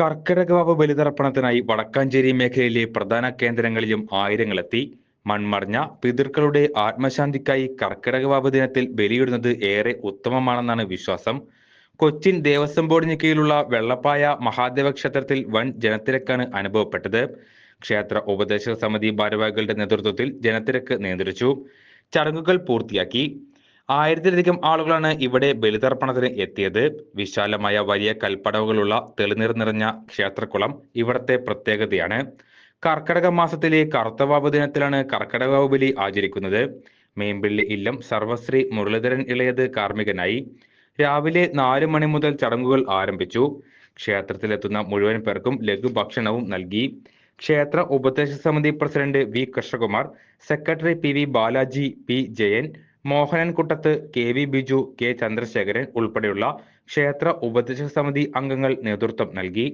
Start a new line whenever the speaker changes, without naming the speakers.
കർക്കിടകവാവ് ബലിതർപ്പണത്തിനായി വടക്കാഞ്ചേരി മേഖലയിലെ പ്രധാന കേന്ദ്രങ്ങളിലും ആയിരങ്ങളെത്തി. മൺമറഞ്ഞ പിതൃക്കളുടെ ആത്മശാന്തിക്കായി കർക്കിടകവാവ് ദിനത്തിൽ ബലിയിടുന്നത് ഏറെ ഉത്തമമാണെന്നാണ് വിശ്വാസം. കൊച്ചിൻ ദേവസ്വം ബോർഡിന് കീഴിലുള്ള വെള്ളപ്പായ മഹാദേവ ക്ഷേത്രത്തിൽ വൻ ജനത്തിരക്കാണ് അനുഭവപ്പെട്ടത്. ക്ഷേത്ര ഉപദേശക സമിതി ഭാരവാഹികളുടെ നേതൃത്വത്തിൽ ജനത്തിരക്ക് നിയന്ത്രിച്ചു. ചടങ്ങുകൾ പൂർത്തിയാക്കി. ആയിരത്തിലധികം ആളുകളാണ് ഇവിടെ ബലിതർപ്പണത്തിന് എത്തിയത്. വിശാലമായ വലിയ കൽപ്പടവുകളുള്ള തെളിനീർ നിറഞ്ഞ ക്ഷേത്രക്കുളം ഇവിടത്തെ പ്രത്യേകതയാണ്. കർക്കടക മാസത്തിലെ കറുത്തവാവ് ദിനത്തിലാണ് കർക്കടകവാവ് ബലി ആചരിക്കുന്നത്. മീൻപിള്ളി ഇല്ലം സർവശ്രീ മുരളീധരൻ ഇളയത് കാർമ്മികനായി. രാവിലെ നാല് മണി മുതൽ ചടങ്ങുകൾ ആരംഭിച്ചു. ക്ഷേത്രത്തിലെത്തുന്ന മുഴുവൻ പേർക്കും ലഘുഭക്ഷണവും നൽകി. ക്ഷേത്ര ഉപദേശക സമിതി president V Krishnakumar secretary P V Balaji P Jayan Mohanan Kuttath K V Biju K Chandrasekharan ഉൾപ്പെടെയുള്ള ക്ഷേത്ര ഉപദേശക സമിതി അംഗങ്ങൾ നേതൃത്വം നൽകി.